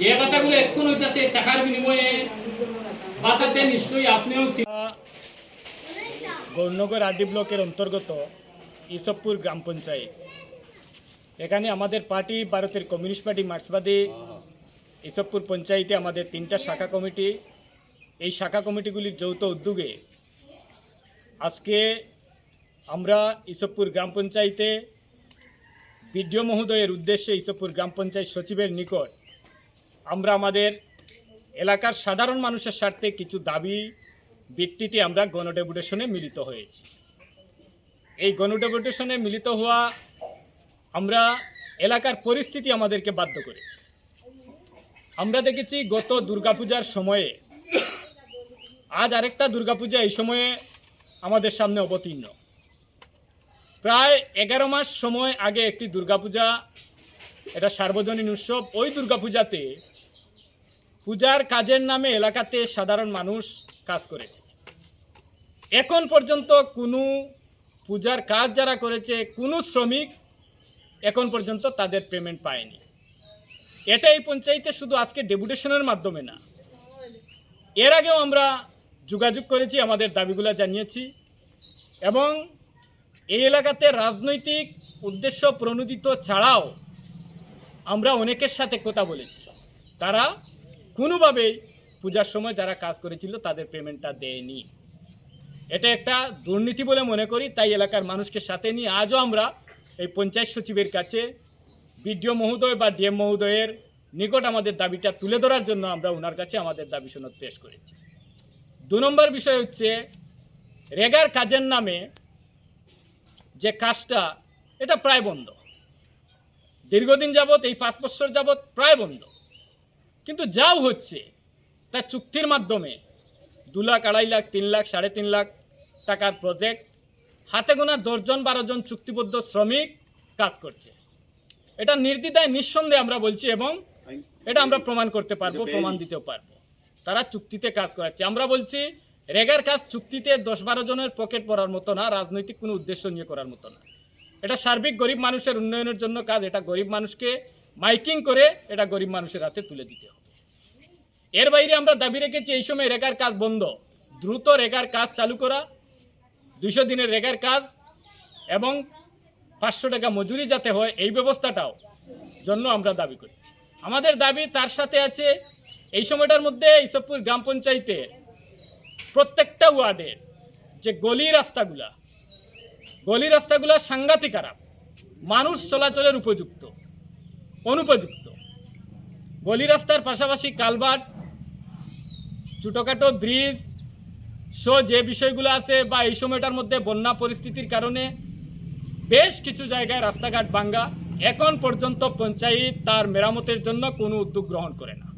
যে কথাগুলো এখন টাকার বিনিময়ে নিশ্চয়ই আপনিও গৌরনগর আরডি ব্লকের অন্তর্গত ইসবপুর গ্রাম পঞ্চায়েত। এখানে আমাদের পার্টি, ভারতের কমিউনিস্ট পার্টি, মার্ক্সবাদী ইসবপুর পঞ্চায়েতে আমাদের তিনটা শাখা কমিটি। এই শাখা কমিটিগুলির যৌথ উদ্যোগে আজকে আমরা ইসবপুর গ্রাম পঞ্চায়েতে বিডিও মহোদয়ের উদ্দেশ্যে ইসবপুর গ্রাম পঞ্চায়েত সচিবের নিকট আমরা আমাদের এলাকার সাধারণ মানুষের স্বার্থে কিছু দাবি ভিত্তিতে আমরা গণডেপুটেশনে মিলিত হয়েছি। এই গণডেপুটেশনে মিলিত হওয়া আমরা এলাকার পরিস্থিতি আমাদেরকে বাধ্য করেছে। আমরা দেখেছি গত দুর্গাপূজার সময়ে, আজ আরেকটা দুর্গাপূজা এই সময়ে আমাদের সামনে অবতীর্ণ। প্রায় এগারো মাস সময় আগে একটি দুর্গাপূজা, এটা সার্বজনীন উৎসব, ওই দুর্গাপূজাতে পূজার কাজের নামে এলাকাতে সাধারণ মানুষ কাজ করেছে। এখন পর্যন্ত কোনো পূজার কাজ যারা করেছে, কোনো শ্রমিক এখন পর্যন্ত তাদের পেমেন্ট পায়নি। এটা এই পঞ্চায়েতে শুধু আজকে ডেপুটেশনের মাধ্যমে না। এর আগেও আমরা যোগাযোগ করেছি, আমাদের দাবিগুলো জানিয়েছি এবং এই এলাকাতে রাজনৈতিক উদ্দেশ্য প্রণোদিত ছাড়াও আমরা অনেকের সাথে কথা বলেছি। তারা কোনোভাবেই পূজার সময় যারা কাজ করেছিল তাদের পেমেন্টটা দেয়নি। এটা একটা দুর্নীতি বলে মনে করি, তাই এলাকার মানুষকে সাথে নিয়ে আজও আমরা এই পঞ্চায়েত সচিবের কাছে বিডিও মহোদয় বা ডিএম মহোদয়ের নিকট আমাদের দাবিটা তুলে ধরার জন্য আমরা ওনার কাছে আমাদের দাবি সনদ পেশ করেছি। দু নম্বর বিষয় হচ্ছে, রেগার কাজের নামে যে কাজটা, এটা প্রায় বন্ধ। দীর্ঘদিন যাবৎ, এই পাঁচ বছর যাবৎ প্রায় বন্ধ। কিন্তু যাও হচ্ছে। তা চুক্তির মাধ্যমে দু লাখ, আড়াই লাখ, তিন লাখ, সাড়ে তিন লাখ টাকার প্রজেক্ট হাতে গোনা দশজন, বারো জন চুক্তিবদ্ধ শ্রমিক কাজ করছে। এটা নির্দ্বিধায়, নিঃসন্দেহে আমরা বলছি এবং এটা আমরা প্রমাণ করতে পারব, প্রমাণ দিতেও পারব। তারা চুক্তিতে কাজ করাচ্ছে। আমরা বলছি, রেগার কাজ চুক্তিতে দশ, বারো জনের পকেট পড়ার মতো না, রাজনৈতিক কোনো উদ্দেশ্য নিয়ে করার মতো না। এটা সার্বিক গরিব মানুষের উন্নয়নের জন্য কাজ, এটা গরিব মানুষকে মাইকিং করে, এটা গরিব মানুষের হাতে তুলে দিতে হবে। এর বাইরে আমরা দাবি রেখেছি এই সময় রেগার কাজ বন্ধ। দ্রুত রেগার কাজ চালু করা, দুইশো দিনের রেগার কাজ এবং পাঁচশো টাকা মজুরি যাতে হয় এই ব্যবস্থাটাও জন্য আমরা দাবি করছি। আমাদের দাবি তার সাথে আছে এই সময়টার মধ্যে ইসবপুর গ্রাম পঞ্চায়েতে প্রত্যেকটা ওয়ার্ডের যে গলি রাস্তাগুলা, গলি রাস্তাগুলো সাংঘাতিক খারাপ, মানুষ চলাচলের উপযুক্ত, অনুপযুক্ত। গলি রাস্তার পাশাপাশি কালভার্ট ছোটোখাটো ব্রিজ, সো যে বিষয়গুলো আছে বা এই সময়টার মধ্যে বন্যা পরিস্থিতির কারণে বেশ কিছু জায়গায় রাস্তাঘাট ভাঙ্গা, এখন পর্যন্ত পঞ্চায়েত তার মেরামতের জন্য কোনো উদ্যোগ গ্রহণ করে না।